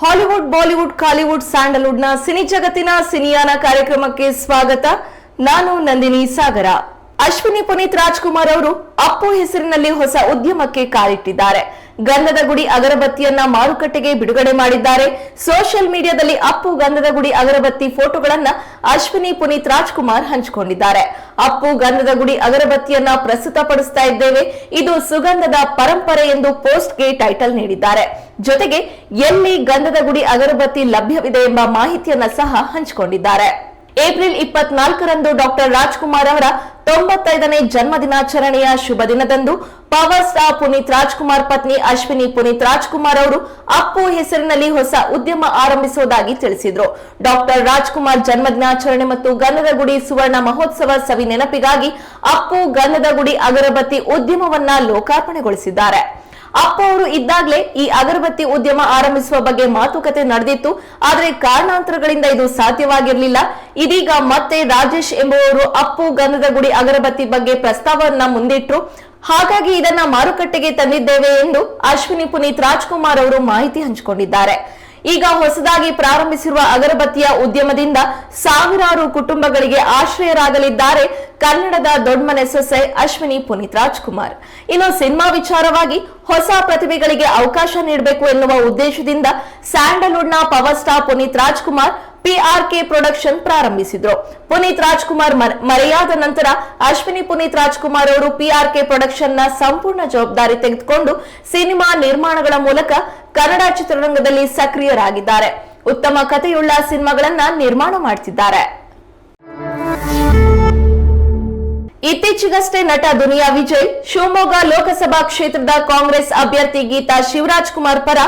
Hollywood, Bollywood, Kollywood, ಸ್ಯಾಂಡಲ್ವುಡ್ನ cine ಜಗತ್ತಿನ ಸಿನಿಯಾನ ಕಾರ್ಯಕ್ರಮಕ್ಕೆ ಸ್ವಾಗತ. ನಾನು ನಂದಿನಿ ಸಾಗರ. ಅಶ್ವಿನಿ ಪುನೀತ್ ರಾಜ್ಕುಮಾರ್ ಅವರು ಅಪ್ಪು ಹೆಸರಿನಲ್ಲಿ ಹೊಸ ಉದ್ಯಮಕ್ಕೆ ಕಾಲಿಟ್ಟಿದ್ದಾರೆ. ಗಂಧದ ಗುಡಿ ಅಗರಬತ್ತಿಯನ್ನ ಮಾರುಕಟ್ಟೆಗೆ ಬಿಡುಗಡೆ ಮಾಡಿದ್ದಾರೆ. ಸೋಷಿಯಲ್ ಮೀಡಿಯಾದಲ್ಲಿ ಅಪ್ಪು ಗಂಧದ ಗುಡಿ ಅಗರಬತ್ತಿ ಫೋಟೋಗಳನ್ನ ಅಶ್ವಿನಿ ಪುನೀತ್ ರಾಜ್ಕುಮಾರ್ ಹಂಚಿಕೊಂಡಿದ್ದಾರೆ. ಅಪ್ಪು ಗಂಧದ ಗುಡಿ ಅಗರಬತ್ತಿಯನ್ನ ಪ್ರಸ್ತುತಪಡಿಸ್ತಾ ಇದ್ದೇವೆ. ಇದು ಸುಗಂಧದ ಪರಂಪರೆ ಎಂದು ಪೋಸ್ಟ್ಗೆ ಟೈಟಲ್ ನೀಡಿದ್ದಾರೆ. ಜೊತೆಗೆ ಎಲ್ಲಿ ಗಂಧದ ಗುಡಿ ಅಗರಬತ್ತಿ ಲಭ್ಯವಿದೆ ಎಂಬ ಮಾಹಿತಿಯನ್ನ ಸಹ ಹಂಚಿಕೊಂಡಿದ್ದಾರೆ. ಏಪ್ರಿಲ್ ಇಪ್ಪತ್ನಾಲ್ಕರಂದು ಡಾಕ್ಟರ್ ರಾಜ್ಕುಮಾರ್ ಅವರ ತೊಂಬತ್ತೈದನೇ ಜನ್ಮ ದಿನಾಚರಣೆಯ ಶುಭ ದಿನದಂದು ಪವರ್ ಸ್ಟಾರ್ ಪುನೀತ್ ರಾಜ್ಕುಮಾರ್ ಪತ್ನಿ ಅಶ್ವಿನಿ ಪುನೀತ್ ರಾಜ್ಕುಮಾರ್ ಅವರು ಅಪ್ಪು ಹೆಸರಿನಲ್ಲಿ ಹೊಸ ಉದ್ಯಮ ಆರಂಭಿಸುವುದಾಗಿ ತಿಳಿಸಿದ್ರು. ಡಾಕ್ಟರ್ ರಾಜ್ಕುಮಾರ್ ಜನ್ಮದಿನಾಚರಣೆ ಮತ್ತು ಗನ್ನದ ಗುಡಿ ಸುವರ್ಣ ಮಹೋತ್ಸವ ಸವಿ ನೆನಪಿಗಾಗಿ ಅಪ್ಪು ಗನ್ನದ ಗುಡಿ ಅಗರಬತ್ತಿ ಉದ್ಯಮವನ್ನ ಲೋಕಾರ್ಪಣೆಗೊಳಿಸಿದ್ದಾರೆ. ಅಪ್ಪ ಅವರು ಇದ್ದಾಗಲೇ ಈ ಅಗರಬತ್ತಿ ಉದ್ಯಮ ಆರಂಭಿಸುವ ಬಗ್ಗೆ ಮಾತುಕತೆ ನಡೆದಿತ್ತು. ಆದರೆ ಕಾರಣಾಂತರಗಳಿಂದ ಇದು ಸಾಧ್ಯವಾಗಿರಲಿಲ್ಲ. ಇದೀಗ ಮತ್ತೆ ರಾಜೇಶ್ ಎಂಬುವವರು ಅಪ್ಪು ಗಂಧದ ಗುಡಿ ಅಗರಬತ್ತಿ ಬಗ್ಗೆ ಪ್ರಸ್ತಾವವನ್ನ ಮುಂದಿಟ್ರು. ಹಾಗಾಗಿ ಇದನ್ನ ಮಾರುಕಟ್ಟೆಗೆ ತಂದಿದ್ದೇವೆ ಎಂದು ಅಶ್ವಿನಿ ಪುನೀತ್ ರಾಜ್ಕುಮಾರ್ ಅವರು ಮಾಹಿತಿ ಹಂಚಿಕೊಂಡಿದ್ದಾರೆ. ಈಗ ಹೊಸದಾಗಿ ಪ್ರಾರಂಭಿಸಿರುವ ಅಗರಬತ್ತಿಯ ಉದ್ಯಮದಿಂದ ಸಾವಿರಾರು ಕುಟುಂಬಗಳಿಗೆ ಆಶ್ರಯರಾಗಲಿದ್ದಾರೆ ಕನ್ನಡದ ದೊಡ್ಡಮನೆ ಸೊಸೆ ಅಶ್ವಿನಿ ಪುನೀತ್ ರಾಜ್ಕುಮಾರ್. ಇನ್ನು ಸಿನಿಮಾ ವಿಚಾರವಾಗಿ ಹೊಸ ಪ್ರತಿಭೆಗಳಿಗೆ ಅವಕಾಶ ನೀಡಬೇಕು ಎನ್ನುವ ಉದ್ದೇಶದಿಂದ ಸ್ಯಾಂಡಲ್ವುಡ್ನ power star Puneeth Rajkumar PRK production ಪ್ರಾರಂಭಿಸಿದ್ರು. ಪುನೀತ್ ರಾಜ್ಕುಮಾರ್ ಮರ್- ಮರೆಯಾದ ನಂತರ ಅಶ್ವಿನಿ ಪುನೀತ್ ರಾಜ್ಕುಮಾರ್ ಅವರು ಪಿಆರ್ಕೆ ಪ್ರೊಡಕ್ಷನ್ನ ಸಂಪೂರ್ಣ ಜವಾಬ್ದಾರಿ ತೆಗೆದುಕೊಂಡು ಸಿನಿಮಾ ನಿರ್ಮಾಣಗಳ ಮೂಲಕ ಕನ್ನಡ ಚಿತ್ರರಂಗದಲ್ಲಿ ಸಕ್ರಿಯರಾಗಿದ್ದಾರೆ. ಉತ್ತಮ ಕಥೆಯುಳ್ಳ ಸಿನಿಮಾಗಳನ್ನ ನಿರ್ಮಾಣ ಮಾಡ್ತಿದ್ದಾರೆ. ಇತ್ತೀಚೆಗಷ್ಟೇ ನಟ ದುನಿಯಾ ವಿಜಯ್, ಶಿವಮೊಗ್ಗ ಲೋಕಸಭಾ ಕ್ಷೇತ್ರದ ಕಾಂಗ್ರೆಸ್ ಅಭ್ಯರ್ಥಿ ಗೀತಾ ಶಿವರಾಜ್ ಕುಮಾರ್ ಪರ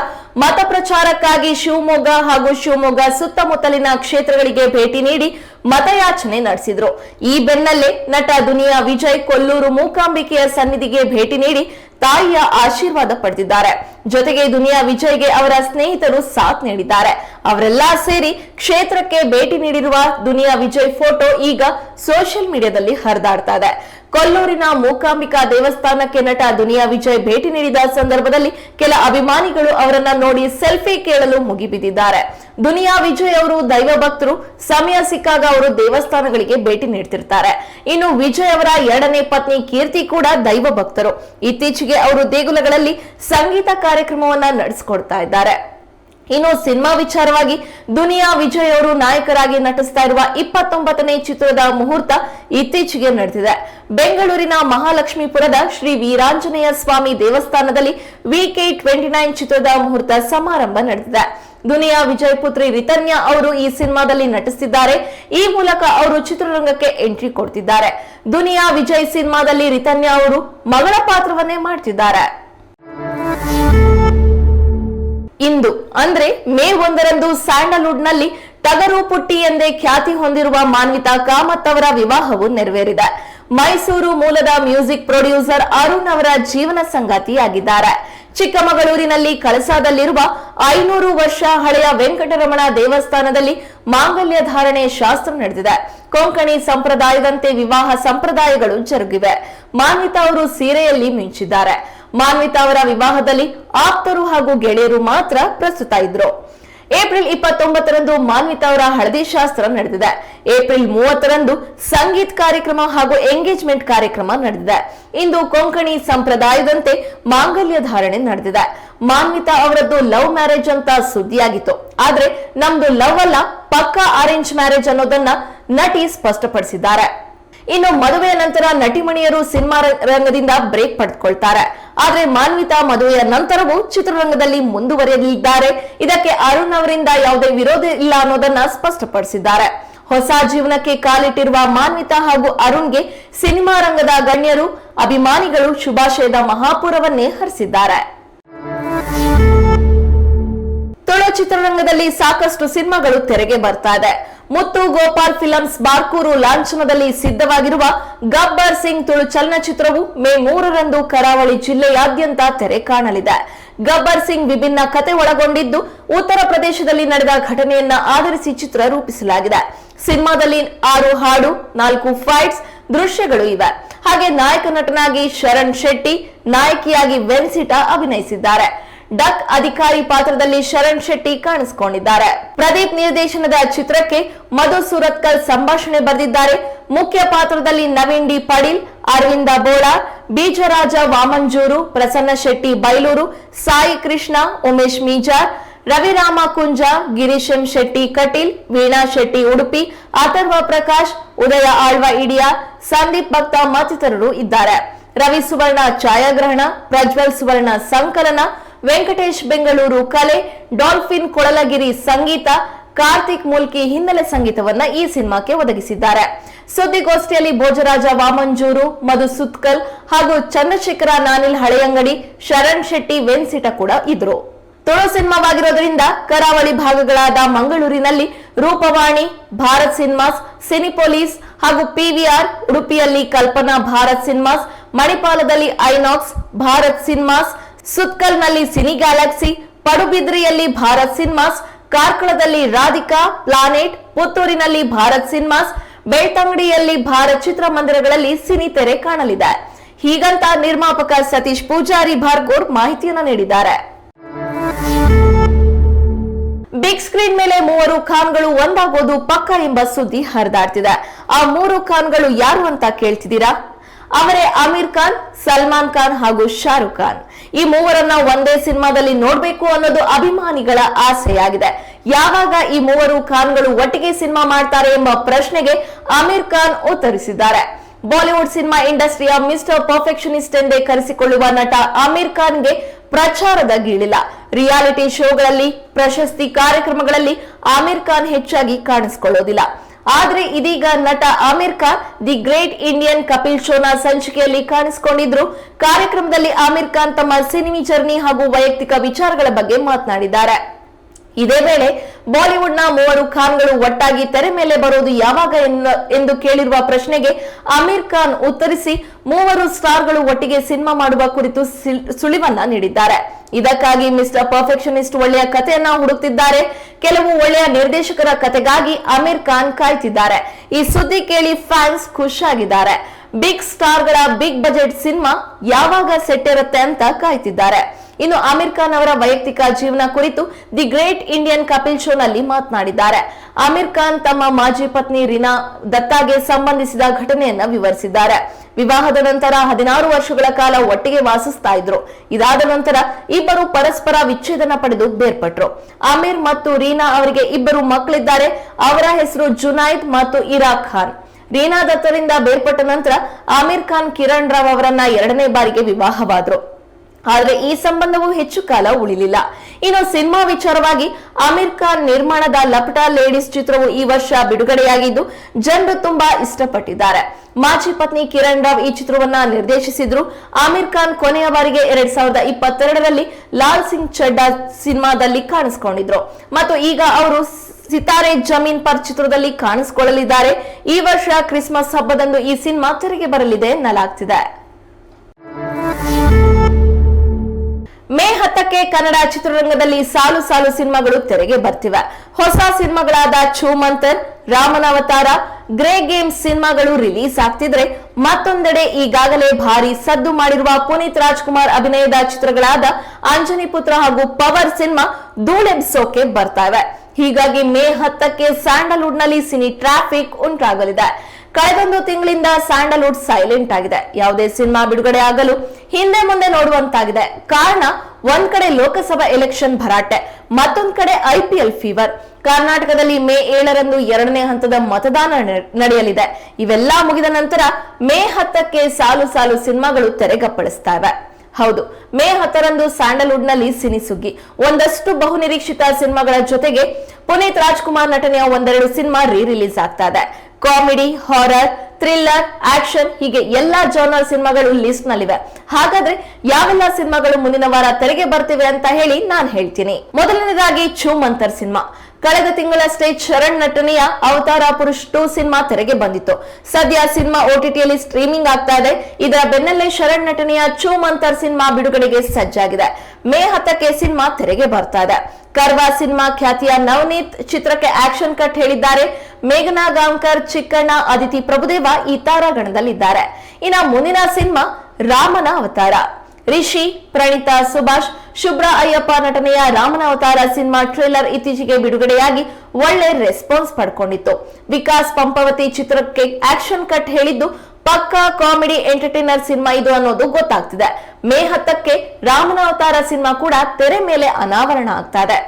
ಮತ ಪ್ರಚಾರಕ್ಕಾಗಿ ಶಿವಮೊಗ್ಗ ಹಾಗೂ ಶಿವಮೊಗ್ಗ ಸುತ್ತಮುತ್ತಲಿನ ಕ್ಷೇತ್ರಗಳಿಗೆ ಭೇಟಿ ನೀಡಿ ಮತಯಾಚನೆ ನಡೆಸಿದ್ರು. ಈ ಬೆನ್ನಲ್ಲೇ ನಟ ದುನಿಯಾ ವಿಜಯ್ ಕೊಲ್ಲೂರು ಮೂಕಾಂಬಿಕೆಯ ಸನ್ನಿಧಿಗೆ ಭೇಟಿ ನೀಡಿ ತಾಯಿಯ ಆಶೀರ್ವಾದ ಪಡೆದಿದ್ದಾರೆ. ಜೊತೆಗೆ ದುನಿಯಾ ವಿಜಯ್ಗೆ ಅವರ ಸ್ನೇಹಿತರು ಸಾಥ್ ನೀಡಿದ್ದಾರೆ. ಅವರೆಲ್ಲಾ ಸೇರಿ ಕ್ಷೇತ್ರಕ್ಕೆ ಭೇಟಿ ನೀಡಿರುವ ದುನಿಯಾ ವಿಜಯ್ ಫೋಟೋ ಈಗ ಸೋಷಿಯಲ್ ಮೀಡಿಯಾದಲ್ಲಿ ಹರಿದಾಡ್ತಾ ಇದೆ. ಕೊಲ್ಲೂರಿನ ಮೂಕಾಂಬಿಕಾ ದೇವಸ್ಥಾನಕ್ಕೆ ನಟ ದುನಿಯಾ ವಿಜಯ್ ಭೇಟಿ ನೀಡಿದ ಸಂದರ್ಭದಲ್ಲಿ ಕೆಲ ಅಭಿಮಾನಿಗಳು ಅವರನ್ನ ನೋಡಿ ಸೆಲ್ಫಿ ಕೇಳಲು ಮುಗಿಬಿದ್ದಿದ್ದಾರೆ. ದುನಿಯಾ ವಿಜಯ್ ಅವರು ದೈವ ಭಕ್ತರು, ಸಮಯ ಸಿಕ್ಕಾಗ ಅವರು ದೇವಸ್ಥಾನಗಳಿಗೆ ಭೇಟಿ ನೀಡ್ತಿರ್ತಾರೆ. ಇನ್ನು ವಿಜಯ್ ಅವರ ಎರಡನೇ ಪತ್ನಿ ಕೀರ್ತಿ ಕೂಡ ದೈವ ಭಕ್ತರು. ಇತ್ತೀಚೆಗೆ ಅವರು ದೇಗುಲಗಳಲ್ಲಿ ಸಂಗೀತ ಕಾರ್ಯಕ್ರಮವನ್ನ ನಡೆಸಿಕೊಡ್ತಾ ಇದ್ದಾರೆ. ಇನ್ನು ಸಿನಿಮಾ ವಿಚಾರವಾಗಿ ದುನಿಯಾ ವಿಜಯ್ ಅವರು ನಾಯಕರಾಗಿ ನಟಿಸ್ತಾ ಇರುವ ಇಪ್ಪತ್ತೊಂಬತ್ತನೇ ಚಿತ್ರದ ಮುಹೂರ್ತ ಇತ್ತೀಚೆಗೆ ನಡೆದಿದೆ. ಬೆಂಗಳೂರಿನ ಮಹಾಲಕ್ಷ್ಮೀಪುರದ ಶ್ರೀ ವೀರಾಂಜನೇಯ ಸ್ವಾಮಿ ದೇವಸ್ಥಾನದಲ್ಲಿ ವಿಕೆ ಟ್ವೆಂಟಿ ನೈನ್ ಚಿತ್ರದ ಮುಹೂರ್ತ ಸಮಾರಂಭ ನಡೆದಿದೆ. ದುನಿಯಾ ವಿಜಯ್ ಪುತ್ರಿ ರಿತನ್ಯಾ ಅವರು ಈ ಸಿನಿಮಾದಲ್ಲಿ ನಟಿಸಿದ್ದಾರೆ. ಈ ಮೂಲಕ ಅವರು ಚಿತ್ರರಂಗಕ್ಕೆ ಎಂಟ್ರಿ ಕೊಡ್ತಿದ್ದಾರೆ. ದುನಿಯಾ ವಿಜಯ್ ಸಿನಿಮಾದಲ್ಲಿ ರಿತನ್ಯಾ ಅವರು ಮಗಳ ಪಾತ್ರವನ್ನೇ ಮಾಡ್ತಿದ್ದಾರೆ. ಇಂದು. ಅಂದ್ರೆ ಮೇ ಒಂದರಂದು ಸ್ಯಾಂಡಲ್ವುಡ್ನಲ್ಲಿ ಟಗರು ಪುಟ್ಟಿ ಎಂದೇ ಖ್ಯಾತಿ ಹೊಂದಿರುವ ಮಾನ್ವಿತಾ ಕಾಮತ್ ಅವರ ವಿವಾಹವು ನೆರವೇರಿದೆ. ಮೈಸೂರು ಮೂಲದ ಮ್ಯೂಸಿಕ್ ಪ್ರೊಡ್ಯೂಸರ್ ಅರುಣ್ ಅವರ ಜೀವನ ಸಂಗಾತಿಯಾಗಿದ್ದಾರೆ. ಚಿಕ್ಕಮಗಳೂರಿನಲ್ಲಿ ಕಳಸಾದಲ್ಲಿರುವ ಐನೂರು ವರ್ಷ ಹಳೆಯ ವೆಂಕಟರಮಣ ದೇವಸ್ಥಾನದಲ್ಲಿ ಮಾಂಗಲ್ಯ ಧಾರಣೆ ಶಾಸ್ತ್ರ ನಡೆದಿದೆ. ಕೊಂಕಣಿ ಸಂಪ್ರದಾಯದಂತೆ ವಿವಾಹ ಸಂಪ್ರದಾಯಗಳು ಜರುಗಿವೆ. ಮಾನ್ವಿತಾ ಅವರು ಸೀರೆಯಲ್ಲಿ ಮಿಂಚಿದ್ದಾರೆ. ಮಾನ್ವಿತಾ ಅವರ ವಿವಾಹದಲ್ಲಿ ಆಪ್ತರು ಹಾಗೂ ಗೆಳೆಯರು ಮಾತ್ರ ಪ್ರಸ್ತುತ ಇದ್ರು. ಏಪ್ರಿಲ್ ಇಪ್ಪತ್ತೊಂಬತ್ತರಂದು ಮಾನ್ವಿತಾ ಅವರ ಹಳದಿ ಶಾಸ್ತ್ರ ನಡೆದಿದೆ. ಏಪ್ರಿಲ್ ಮೂವತ್ತರಂದು ಸಂಗೀತ್ ಕಾರ್ಯಕ್ರಮ ಹಾಗೂ ಎಂಗೇಜ್ಮೆಂಟ್ ಕಾರ್ಯಕ್ರಮ ನಡೆದಿದೆ. ಇಂದು ಕೊಂಕಣಿ ಸಂಪ್ರದಾಯದಂತೆ ಮಾಂಗಲ್ಯ ಧಾರಣೆ ನಡೆದಿದೆ. ಮಾನ್ವಿತಾ ಅವರದ್ದು ಲವ್ ಮ್ಯಾರೇಜ್ ಅಂತ ಸುದ್ದಿಯಾಗಿತ್ತು. ಆದ್ರೆ ನಮ್ದು ಲವ್ ಅಲ್ಲ, ಪಕ್ಕಾ ಅರೇಂಜ್ ಮ್ಯಾರೇಜ್ ಅನ್ನೋದನ್ನ ನಟಿ ಸ್ಪಷ್ಟಪಡಿಸಿದ್ದಾರೆ. ಇನ್ನು ಮದುವೆಯ ನಂತರ ನಟಿಮಣಿಯರು ಸಿನಿಮಾ ರಂಗದಿಂದ ಬ್ರೇಕ್ ಪಡೆದುಕೊಳ್ತಾರೆ. ಆದ್ರೆ ಮಾನ್ವಿತಾ ಮದುವೆಯ ನಂತರವೂ ಚಿತ್ರರಂಗದಲ್ಲಿ ಮುಂದುವರೆಯಲಿದ್ದಾರೆ. ಇದಕ್ಕೆ ಅರುಣ್ ಅವರಿಂದ ಯಾವುದೇ ವಿರೋಧ ಇಲ್ಲ ಅನ್ನೋದನ್ನ ಸ್ಪಷ್ಟಪಡಿಸಿದ್ದಾರೆ. ಹೊಸ ಜೀವನಕ್ಕೆ ಕಾಲಿಟ್ಟಿರುವ ಮಾನ್ವಿತಾ ಹಾಗೂ ಅರುಣ್ಗೆ ಸಿನಿಮಾ ರಂಗದ ಗಣ್ಯರು, ಅಭಿಮಾನಿಗಳು ಶುಭಾಶಯದ ಮಹಾಪುರವನ್ನೇ ಹರಿಸಿದ್ದಾರೆ. ತುಳು ಚಿತ್ರರಂಗದಲ್ಲಿ ಸಾಕಷ್ಟು ಸಿನಿಮಾಗಳು ತೆರೆಗೆ ಬರ್ತಾ ಇದೆ. ಮುತ್ತು ಗೋಪಾಲ್ ಫಿಲಮ್ಸ್ ಬಾರ್ಕೂರು ಲಾಂಛನದಲ್ಲಿ ಸಿದ್ಧವಾಗಿರುವ ಗಬ್ಬರ್ ಸಿಂಗ್ ತುಳು ಚಲನಚಿತ್ರವು ಮೇ ಮೂರರಂದು ಕರಾವಳಿ ಜಿಲ್ಲೆಯಾದ್ಯಂತ ತೆರೆ ಕಾಣಲಿದೆ. ಗಬ್ಬರ್ ಸಿಂಗ್ ವಿಭಿನ್ನ ಕತೆ ಒಳಗೊಂಡಿದ್ದು ಉತ್ತರ ಪ್ರದೇಶದಲ್ಲಿ ನಡೆದ ಘಟನೆಯನ್ನ ಆಧರಿಸಿ ಚಿತ್ರ ರೂಪಿಸಲಾಗಿದೆ. ಸಿನಿಮಾದಲ್ಲಿ ಆರು ಹಾಡು, ನಾಲ್ಕು ಫೈಟ್ಸ್, ದೃಶ್ಯಗಳು ಇವೆ. ಹಾಗೆ ನಾಯಕ ನಟನಾಗಿ ಶರಣ್ ಶೆಟ್ಟಿ, ನಾಯಕಿಯಾಗಿ ವೆನ್ಸಿಟಾ ಅಭಿನಯಿಸಿದ್ದಾರೆ. ಡಕ್ ಅಧಿಕಾರಿ ಪಾತ್ರದಲ್ಲಿ ಶರಣ್ ಶೆಟ್ಟಿ ಕಾಣಿಸಿಕೊಂಡಿದ್ದಾರೆ. ಪ್ರದೀಪ್ ನಿರ್ದೇಶನದ ಚಿತ್ರಕ್ಕೆ ಮಧು ಸುರತ್ಕಲ್ ಸಂಭಾಷಣೆ ಬರೆದಿದ್ದಾರೆ. ಮುಖ್ಯ ಪಾತ್ರದಲ್ಲಿ ನವೀನ್ ಡಿ ಪಾಟೀಲ್, ಅರವಿಂದ ಬೋಳಾ ಬೀಜರಾಜ ವಾಮಂಜೂರು, ಪ್ರಸನ್ನ ಶೆಟ್ಟಿ ಬೈಲೂರು, ಸಾಯಿ ಕೃಷ್ಣ, ಉಮೇಶ್ ಮೀಜಾರ್, ರವಿರಾಮ ಕುಂಜ, ಗಿರೀಶಂ ಶೆಟ್ಟಿ ಕಟೀಲ್, ವೀಣಾ ಶೆಟ್ಟಿ ಉಡುಪಿ, ಅಥರ್ವ ಪ್ರಕಾಶ್, ಉದಯ ಆಳ್ವ ಇಡಿಯಾ ಸಂದೀಪ್ ಭಕ್ತ ಮತ್ತಿತರರು ಇದ್ದಾರೆ. ರವಿ ಸುವರ್ಣ ಛಾಯಾಗ್ರಹಣ, ಪ್ರಜ್ವಲ್ ಸುವರ್ಣ ಸಂಕಲನ ವೆಂಕಟೇಶ್ ಬೆಂಗಳೂರು ಕಲೆ, ಡಾಲ್ಫಿನ್ ಕೊಳಲಗಿರಿ ಸಂಗೀತ, ಕಾರ್ತಿಕ್ ಮೂಲ್ಕಿ ಹಿನ್ನೆಲೆ ಸಂಗೀತವನ್ನ ಈ ಸಿನಿಮಾಕ್ಕೆ ಒದಗಿಸಿದ್ದಾರೆ. ಸುದ್ದಿಗೋಷ್ಠಿಯಲ್ಲಿ ಭೋಜರಾಜ ವಾಮಂಜೂರು, ಮಧು ಸುತ್ಕಲ್ ಹಾಗೂ ಚಂದ್ರಶೇಖರ ನಾನಿಲ್ ಹಳೆಯಂಗಡಿ, ಶರಣ್ ಶೆಟ್ಟಿ ವೆನ್ಸಿಟ ಕೂಡ ಇದ್ರು. ತುಳು ಸಿನಿಮಾವಾಗಿರೋದ್ರಿಂದ ಕರಾವಳಿ ಭಾಗಗಳಾದ ಮಂಗಳೂರಿನಲ್ಲಿ ರೂಪವಾಣಿ, ಭಾರತ್ ಸಿನಿಮಾಸ್, ಸಿನಿಪೊಲೀಸ್ ಹಾಗೂ ಪಿವಿಆರ್, ಉಡುಪಿಯಲ್ಲಿ ಕಲ್ಪನಾ ಭಾರತ್ ಸಿನಿಮಾಸ್, ಮಣಿಪಾಲದಲ್ಲಿ ಐನಾಕ್ಸ್, ಭಾರತ್ ಸಿನಿಮಾಸ್ ಸುತ್ಕಲ್ನಲ್ಲಿ ಸಿನಿ ಗ್ಯಾಲಕ್ಸಿ, ಪಡುಬಿದ್ರಿಯಲ್ಲಿ ಭಾರತ್ ಸಿನಿಮಾಸ್, ಕಾರ್ಕಳದಲ್ಲಿ ರಾಧಿಕಾ, ಪ್ಲಾನೆಟ್, ಪುತ್ತೂರಿನಲ್ಲಿ ಭಾರತ್ ಸಿನಿಮಾಸ್, ಬೆಳ್ತಂಗಡಿಯಲ್ಲಿ ಭಾರತ್ ಚಿತ್ರಮಂದಿರಗಳಲ್ಲಿ ಸಿನಿ ತೆರೆ ಕಾಣಲಿದೆ. ಹೀಗಂತ ನಿರ್ಮಾಪಕ ಸತೀಶ್ ಪೂಜಾರಿ ಭಾರ್ಗೂರ್ ಮಾಹಿತಿಯನ್ನು ನೀಡಿದ್ದಾರೆ. ಬಿಗ್ ಸ್ಕ್ರೀನ್ ಮೇಲೆ ಮೂವರು ಖಾನ್ಗಳು ಒಂದಾಗೋದು ಪಕ್ಕ ಎಂಬ ಸುದ್ದಿ ಹರಿದಾಡ್ತಿದೆ. ಆ ಮೂರು ಖಾನ್ಗಳು ಯಾರು ಅಂತ ಕೇಳ್ತಿದ್ದೀರಾ? ಅವರೇ ಅಮೀರ್ ಖಾನ್, ಸಲ್ಮಾನ್ ಖಾನ್ ಹಾಗೂ ಶಾರುಖ್ ಖಾನ್. ಈ ಮೂವರನ್ನ ಒಂದೇ ಸಿನಿಮಾದಲ್ಲಿ ನೋಡ್ಬೇಕು ಅನ್ನೋದು ಅಭಿಮಾನಿಗಳ ಆಸೆಯಾಗಿದೆ. ಯಾವಾಗ ಈ ಮೂವರು ಖಾನ್ಗಳು ಒಟ್ಟಿಗೆ ಸಿನಿಮಾ ಮಾಡ್ತಾರೆ ಎಂಬ ಪ್ರಶ್ನೆಗೆ ಅಮೀರ್ ಖಾನ್ ಉತ್ತರಿಸಿದ್ದಾರೆ. ಬಾಲಿವುಡ್ ಸಿನಿಮಾ ಇಂಡಸ್ಟ್ರಿಯ ಮಿಸ್ಟರ್ ಪರ್ಫೆಕ್ಷನಿಸ್ಟ್ ಎಂದೇ ಕರೆಸಿಕೊಳ್ಳುವ ನಟ ಅಮೀರ್ ಖಾನ್ಗೆ ಪ್ರಚಾರದ ಗೀಳಿಲ್ಲ. ರಿಯಾಲಿಟಿ ಶೋಗಳಲ್ಲಿ, ಪ್ರಶಸ್ತಿ ಕಾರ್ಯಕ್ರಮಗಳಲ್ಲಿ ಆಮೀರ್ ಖಾನ್ ಹೆಚ್ಚಾಗಿ ಕಾಣಿಸಿಕೊಳ್ಳೋದಿಲ್ಲ. ಆದ್ರೆ ಇದೀಗ ನಟ Aamir Khan the great Indian Kapil ಶೋನ ಸಂಚಿಕೆಯಲ್ಲಿ ಕಾಣಿಸಿಕೊಂಡಿದ್ರು. ಕಾರ್ಯಕ್ರಮದಲ್ಲಿ ಆಮಿರ್ ಖಾನ್ ತಮ್ಮ ಸಿನಿಮಿ ಜರ್ನಿ ಹಾಗೂ ವೈಯಕ್ತಿಕ ವಿಚಾರಗಳ ಬಗ್ಗೆ ಮಾತನಾಡಿದ್ದಾರೆ. ಇದೇ ವೇಳೆ ಬಾಲಿವುಡ್ನ ಮೂವರು ಖಾನ್ಗಳು ಒಟ್ಟಾಗಿ ತೆರೆ ಮೇಲೆ ಬರೋದು ಯಾವಾಗ ಎಂದು ಕೇಳಿರುವ ಪ್ರಶ್ನೆಗೆ ಅಮೀರ್ ಖಾನ್ ಉತ್ತರಿಸಿ, ಮೂವರು ಸ್ಟಾರ್ಗಳು ಒಟ್ಟಿಗೆ ಸಿನಿಮಾ ಮಾಡುವ ಕುರಿತು ಸುಳಿವನ್ನ ನೀಡಿದ್ದಾರೆ. ಇದಕ್ಕಾಗಿ ಮಿಸ್ಟರ್ ಪರ್ಫೆಕ್ಷನಿಸ್ಟ್ ಒಳ್ಳೆಯ ಕಥೆಯನ್ನ ಹುಡುಕ್ತಿದ್ದಾರೆ. ಕೆಲವು ಒಳ್ಳೆಯ ನಿರ್ದೇಶಕರ ಕತೆಗಾಗಿ ಅಮೀರ್ ಖಾನ್ ಕಾಯ್ತಿದ್ದಾರೆ. ಈ ಸುದ್ದಿ ಕೇಳಿ ಫ್ಯಾನ್ಸ್ ಖುಷಿಯಾಗಿದ್ದಾರೆ. ಬಿಗ್ ಸ್ಟಾರ್ಗಳ ಬಿಗ್ ಬಜೆಟ್ ಸಿನಿಮಾ ಯಾವಾಗ ಸೆಟ್ ಇರುತ್ತೆ ಅಂತ ಕಾಯ್ತಿದ್ದಾರೆ. ಇನ್ನು ಆಮಿರ್ ಖಾನ್ ಅವರ ವೈಯಕ್ತಿಕ ಜೀವನ ಕುರಿತು ದಿ ಗ್ರೇಟ್ ಇಂಡಿಯನ್ ಕಪಿಲ್ ಶೋನಲ್ಲಿ ಮಾತನಾಡಿದ್ದಾರೆ. ಆಮಿರ್ ಖಾನ್ ತಮ್ಮ ಮಾಜಿ ಪತ್ನಿ ರೀನಾ ದತ್ತಾಗೆ ಸಂಬಂಧಿಸಿದ ಘಟನೆಯನ್ನ ವಿವರಿಸಿದ್ದಾರೆ. ವಿವಾಹದ ನಂತರ ಹದಿನಾರು ವರ್ಷಗಳ ಕಾಲ ಒಟ್ಟಿಗೆ ವಾಸಿಸ್ತಾ ಇದ್ರು. ಇದಾದ ನಂತರ ಇಬ್ಬರು ಪರಸ್ಪರ ವಿಚ್ಛೇದನ ಪಡೆದು ಬೇರ್ಪಟ್ರು. ಆಮಿರ್ ಮತ್ತು ರೀನಾ ಅವರಿಗೆ ಇಬ್ಬರು ಮಕ್ಕಳಿದ್ದಾರೆ. ಅವರ ಹೆಸರು ಜುನೈದ್ ಮತ್ತು ಇರಾ ಖಾನ್. ರೀನಾ ದತ್ತರಿಂದ ಬೇರ್ಪಟ್ಟ ನಂತರ ಆಮಿರ್ ಖಾನ್ ಕಿರಣ್ ರಾವ್ ಅವರನ್ನ ಎರಡನೇ ಬಾರಿಗೆ ವಿವಾಹವಾದ್ರು. ಆದ್ರೆ ಈ ಸಂಬಂಧವು ಹೆಚ್ಚು ಕಾಲ ಉಳಿಲಿಲ್ಲ. ಇನ್ನು ಸಿನಿಮಾ ವಿಚಾರವಾಗಿ ಆಮಿರ್ ಖಾನ್ ನಿರ್ಮಾಣದ ಲಪಟಾ ಲೇಡೀಸ್ ಚಿತ್ರವು ಈ ವರ್ಷ ಬಿಡುಗಡೆಯಾಗಿದ್ದು, ಜನರು ತುಂಬಾ ಇಷ್ಟಪಟ್ಟಿದ್ದಾರೆ. ಮಾಜಿ ಪತ್ನಿ ಕಿರಣ್ ರಾವ್ ಈ ಚಿತ್ರವನ್ನ ನಿರ್ದೇಶಿಸಿದ್ರು. ಆಮಿರ್ ಖಾನ್ ಕೊನೆಯ ಬಾರಿಗೆ ಎರಡ್ ಸಾವಿರದ ಇಪ್ಪತ್ತೆರಡರಲ್ಲಿ ಲಾಲ್ ಸಿಂಗ್ ಚಡ್ಡಾ ಸಿನಿಮಾದಲ್ಲಿ ಕಾಣಿಸಿಕೊಂಡಿದ್ರು. ಮತ್ತು ಈಗ ಅವರು ಸಿತಾರೆ ಜಮೀನ್ ಪರ್ ಚಿತ್ರದಲ್ಲಿ ಕಾಣಿಸಿಕೊಳ್ಳಲಿದ್ದಾರೆ. ಈ ವರ್ಷ ಕ್ರಿಸ್ಮಸ್ ಹಬ್ಬದಂದು ಈ ಸಿನಿಮಾ ತೆರೆಗೆ ಬರಲಿದೆ ಎನ್ನಲಾಗ್ತಿದೆ. ಮೇ ಹತ್ತಕ್ಕೆ ಕನ್ನಡ ಚಿತ್ರರಂಗದಲ್ಲಿ ಸಾಲು ಸಾಲು ಸಿನಿಮಾಗಳು ತೆರೆಗೆ ಬರ್ತಿವೆ. ಹೊಸ ಸಿನಿಮಾಗಳಾದ ಚೂಮಂತರ್ ರಾಮನ ಅವತಾರ, ಗ್ರೇ ಗೇಮ್ ಸಿನಿಮಾಗಳು ರಿಲೀಸ್ ಆಗ್ತಿದ್ರೆ ಮತ್ತೊಂದೆಡೆ ಈಗಾಗಲೇ ಭಾರಿ ಸದ್ದು ಮಾಡಿರುವ ಪುನೀತ್ ರಾಜ್ಕುಮಾರ್ ಅಭಿನಯದ ಚಿತ್ರಗಳಾದ ಅಂಜನಿ ಪುತ್ರ ಹಾಗೂ ಪವರ್ ಸಿನಿಮಾ ಧೂಳೆಬ್ಸೋಕೆ ಬರ್ತಾ ಇವೆ. ಹೀಗಾಗಿ ಮೇ ಹತ್ತಕ್ಕೆ ಸ್ಯಾಂಡಲ್ವುಡ್ನಲ್ಲಿ ಸಿನಿ ಟ್ರಾಫಿಕ್ ಉಂಟಾಗಲಿದೆ. ಕಳೆದೊಂದು ತಿಂಗಳಿಂದ ಸ್ಯಾಂಡಲ್ವುಡ್ ಸೈಲೆಂಟ್ ಆಗಿದೆ. ಯಾವುದೇ ಸಿನಿಮಾ ಬಿಡುಗಡೆ ಆಗಲು ಹಿಂದೆ ಮುಂದೆ ನೋಡುವಂತಾಗಿದೆ. ಕಾರಣ, ಒಂದ್ ಕಡೆ ಲೋಕಸಭಾ ಎಲೆಕ್ಷನ್ ಭರಾಟೆ, ಮತ್ತೊಂದ್ ಕಡೆ ಐಪಿಎಲ್ ಫೀವರ್. ಕರ್ನಾಟಕದಲ್ಲಿ ಮೇ ಏಳರಂದು ಎರಡನೇ ಹಂತದ ಮತದಾನ ನಡೆಯಲಿದೆ. ಇವೆಲ್ಲಾ ಮುಗಿದ ನಂತರ ಮೇ ಹತ್ತಕ್ಕೆ ಸಾಲು ಸಾಲು ಸಿನಿಮಾಗಳು ತೆರೆಗಪ್ಪಳಿಸ್ತಾ ಇವೆ. ಹೌದು, ಮೇ ಹತ್ತರಂದು ಸ್ಯಾಂಡಲ್ವುಡ್ನಲ್ಲಿ ಸಿನಿ ಸುಗ್ಗಿ. ಒಂದಷ್ಟು ಬಹುನಿರೀಕ್ಷಿತ ಸಿನಿಮಾಗಳ ಜೊತೆಗೆ ಪುನೀತ್ ರಾಜ್ಕುಮಾರ್ ನಟನೆಯ ಒಂದೆರಡು ಸಿನಿಮಾ ರೀ ರಿಲೀಸ್ ಆಗ್ತಾ ಇದೆ. ಕಾಮಿಡಿ ಹಾರರ್ ಥ್ರಿಲ್ಲರ್ ಆಕ್ಷನ್ ಹೀಗೆ ಎಲ್ಲಾ ಜಾನರ್ ಸಿನಿಮಾಗಳು ಲಿಸ್ಟ್ ನಲ್ಲಿವೆ ಹಾಗಾದ್ರೆ ಯಾವೆಲ್ಲ ಸಿನಿಮಾಗಳು ಮುಂದಿನ ವಾರ ತೆರೆಗೆ ಬರ್ತಿವೆ ಅಂತ ಹೇಳಿ ನಾನು ಹೇಳ್ತೀನಿ. ಮೊದಲನೇದಾಗಿ ಛೂಮಂತರ್ ಸಿನಿಮಾ. ಕಳೆದ ತಿಂಗಳಷ್ಟೇ ಶರಣ್ ನಟನೆಯ ಅವತಾರ ಪುರುಷ್ ಟು ಸಿನಿಮಾ ತೆರೆಗೆ ಬಂದಿತ್ತು. ಸದ್ಯ ಸಿನಿಮಾ ಓಟಿಟಿಯಲ್ಲಿ ಸ್ಟ್ರೀಮಿಂಗ್ ಆಗ್ತಾ ಇದೆ. ಇದರ ಬೆನ್ನಲ್ಲೇ ಶರಣ್ ನಟನೆಯ ಛೂಮಂತರ್ ಸಿನಿಮಾ ಬಿಡುಗಡೆಗೆ ಸಜ್ಜಾಗಿದೆ. ಮೇ ಹತ್ತಕ್ಕೆ ಸಿನಿಮಾ ತೆರೆಗೆ ಬರ್ತಾ ಇದೆ. ಕರ್ವಾ ಸಿನಿಮಾ ಖ್ಯಾತಿಯ ನವನೀತ್ ಚಿತ್ರಕ್ಕೆ ಆಕ್ಷನ್ ಕಟ್ ಹೇಳಿದ್ದಾರೆ. ಮೇಘನಾ ಗಾಂವ್ಕರ್, ಚಿಕ್ಕಣ್ಣ ಅದಿತಿ ಪ್ರಭುದೇವ ಈ ತಾರಾಗಣದಲ್ಲಿದ್ದಾರೆ. ಇನ್ನ ಮುಂದಿನ ಸಿನಿಮಾ ರಾಮನ ಅವತಾರ. ರಿಷಿ, ಪ್ರಣೀತಾ, ಸುಭಾಷ್ ಶುಭ್ರಾ ಅಯ್ಯಪ್ಪ ನಟನೆಯ ರಾಮನ ಅವತಾರ ಸಿನಿಮಾ ಟ್ರೇಲರ್ ಇತ್ತೀಚೆಗೆ ಬಿಡುಗಡೆಯಾಗಿ ಒಳ್ಳೆ ರೆಸ್ಪಾನ್ಸ್ ಪಡ್ಕೊಂಡಿತ್ತು. ವಿಕಾಸ್ ಪಂಪವತಿ ಚಿತ್ರಕ್ಕೆ ಆಕ್ಷನ್ ಕಟ್ ಹೇಳಿದ್ದು, ಪಕ್ಕಾ ಕಾಮಿಡಿ ಎಂಟರ್ಟೈನರ್ ಸಿನಿಮಾ ಇದು ಅನ್ನೋದು ಗೊತ್ತಾಗ್ತಿದೆ. ಮೇ ಹತ್ತಕ್ಕೆ ರಾಮನಾವತಾರ ಸಿನಿಮಾ ಕೂಡ ತೆರೆ ಮೇಲೆ ಅನಾವರಣ ಆಗ್ತಾ ಇದೆ.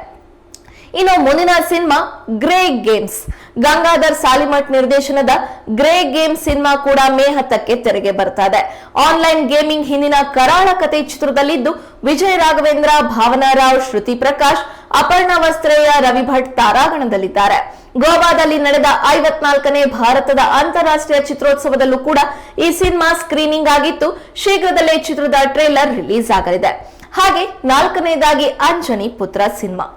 ಇನ್ನು ಮುಂದಿನ cinema, grey games. Gangadhar Salimath ನಿರ್ದೇಶನದ ಗ್ರೇ ಗೇಮ್ ಸಿನಿಮಾ ಕೂಡ ಮೇ ಹತ್ತಕ್ಕೆ ತೆರೆಗೆ ಬರ್ತಾ ಇದೆ ಆನ್ಲೈನ್ ಗೇಮಿಂಗ್ ಹಿಂದಿನ ಕರಾಳ ಕತೆ ಚಿತ್ರದಲ್ಲಿದ್ದು, ವಿಜಯ್ ರಾಘವೇಂದ್ರ, ಭಾವನಾ ರಾವ್, ಶ್ರುತಿ ಪ್ರಕಾಶ್, ಅಪರ್ಣ ವಸ್ತ್ರೇಯ, ರವಿ ಭಟ್ ತಾರಾಗಣದಲ್ಲಿದ್ದಾರೆ. ಗೋವಾದಲ್ಲಿ ನಡೆದ ಐವತ್ನಾಲ್ಕನೇ ಭಾರತದ ಅಂತಾರಾಷ್ಟ್ರೀಯ ಚಿತ್ರೋತ್ಸವದಲ್ಲೂ ಕೂಡ ಈ ಸಿನಿಮಾ ಸ್ಕ್ರೀನಿಂಗ್ ಆಗಿತ್ತು. ಶೀಘ್ರದಲ್ಲೇ ಚಿತ್ರದ ಟ್ರೇಲರ್ ರಿಲೀಸ್ ಆಗಲಿದೆ. ಹಾಗೆ ನಾಲ್ಕನೇದಾಗಿ ಅಂಜನಿ ಪುತ್ರ ಸಿನಿಮಾ.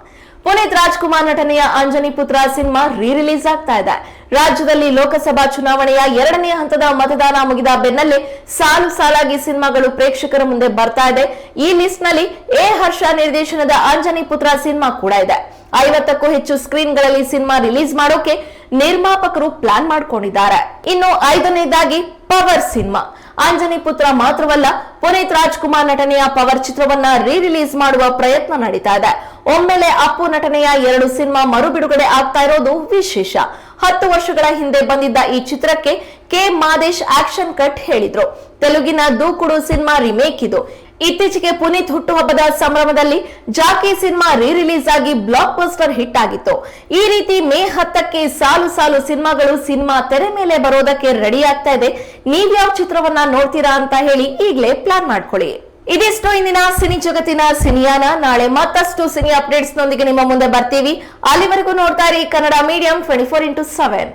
ಪುನೀತ್ ರಾಜ್ಕುಮಾರ್ ನಟನೆಯ ಅಂಜನಿ ಪುತ್ರ ಸಿನಿಮಾ ರೀ ರಿಲೀಸ್ ಆಗ್ತಾ ಇದೆ. ರಾಜ್ಯದಲ್ಲಿ ಲೋಕಸಭಾ ಚುನಾವಣೆಯ ಎರಡನೇ ಹಂತದ ಮತದಾನ ಮುಗಿದ ಬೆನ್ನಲ್ಲೇ ಸಾಲು ಸಾಲಾಗಿ ಸಿನಿಮಾಗಳು ಪ್ರೇಕ್ಷಕರ ಮುಂದೆ ಬರ್ತಾ ಇದೆ. ಈ ಲಿಸ್ಟ್ನಲ್ಲಿ ಎ ಹರ್ಷ ನಿರ್ದೇಶನದ ಅಂಜನಿ ಪುತ್ರ ಸಿನಿಮಾ ಕೂಡ ಇದೆ. ಐವತ್ತಕ್ಕೂ ಹೆಚ್ಚು ಸ್ಕ್ರೀನ್ಗಳಲ್ಲಿ ಸಿನಿಮಾ ರಿಲೀಸ್ ಮಾಡೋಕೆ ನಿರ್ಮಾಪಕರು ಪ್ಲಾನ್ ಮಾಡ್ಕೊಂಡಿದ್ದಾರೆ. ಇನ್ನು ಐದನೇದಾಗಿ ಪವರ್ ಸಿನಿಮಾ. ಆಂಜನಿ ಪುತ್ರ ಮಾತ್ರವಲ್ಲ ಪುನೀತ್ ರಾಜ್ಕುಮಾರ್ ನಟನೆಯ ಪವರ್ ಚಿತ್ರವನ್ನ ರೀ ರಿಲೀಸ್ ಮಾಡುವ ಪ್ರಯತ್ನ ನಡೀತಾ ಇದೆ ಒಮ್ಮೆಲೆ ಅಪ್ಪು ನಟನೆಯ ಎರಡು ಸಿನಿಮಾ ಮರು ಬಿಡುಗಡೆ ಆಗ್ತಾ ಇರೋದು ವಿಶೇಷ. ಹತ್ತು ವರ್ಷಗಳ ಹಿಂದೆ ಬಂದಿದ್ದ ಈ ಚಿತ್ರಕ್ಕೆ ಕೆ ಮಾದೇಶ್ ಆಕ್ಷನ್ ಕಟ್ ಹೇಳಿದ್ರು. ತೆಲುಗಿನ ದೂಕುಡು ಸಿನಿಮಾ ರಿಮೇಕ್ ಇದು. ಇತ್ತೀಚೆಗೆ ಪುನೀತ್ ಹುಟ್ಟುಹಬ್ಬದ ಸಂಭ್ರಮದಲ್ಲಿ ಜಾಕಿ ಸಿನಿಮಾ ರೀ ರಿಲೀಸ್ ಆಗಿ ಬ್ಲಾಕ್ ಪೋಸ್ಟರ್ ಹಿಟ್ ಆಗಿತ್ತು. ಈ ರೀತಿ ಮೇ ಹತ್ತಕ್ಕೆ ಸಾಲು ಸಾಲು ಸಿನಿಮಾಗಳು ಸಿನಿಮಾ ತೆರೆ ಮೇಲೆ ಬರೋದಕ್ಕೆ ರೆಡಿ ಆಗ್ತಾ ಇದೆ. ನೀವ್ಯಾವ ಚಿತ್ರವನ್ನ ನೋಡ್ತೀರಾ ಅಂತ ಹೇಳಿ ಈಗಲೇ ಪ್ಲಾನ್ ಮಾಡ್ಕೊಳ್ಳಿ. ಇದಿಷ್ಟು ಇಂದಿನ ಸಿನಿ ಜಗತ್ತಿನ ಸಿನಿಯಾನ. ನಾಳೆ ಮತ್ತಷ್ಟು ಸಿನಿ ಅಪ್ಡೇಟ್ಸ್ ನೊಂದಿಗೆ ನಿಮ್ಮ ಮುಂದೆ ಬರ್ತೀವಿ. ಅಲ್ಲಿವರೆಗೂ ನೋಡ್ತಾ ಇರಿ Kannada medium twenty four into seven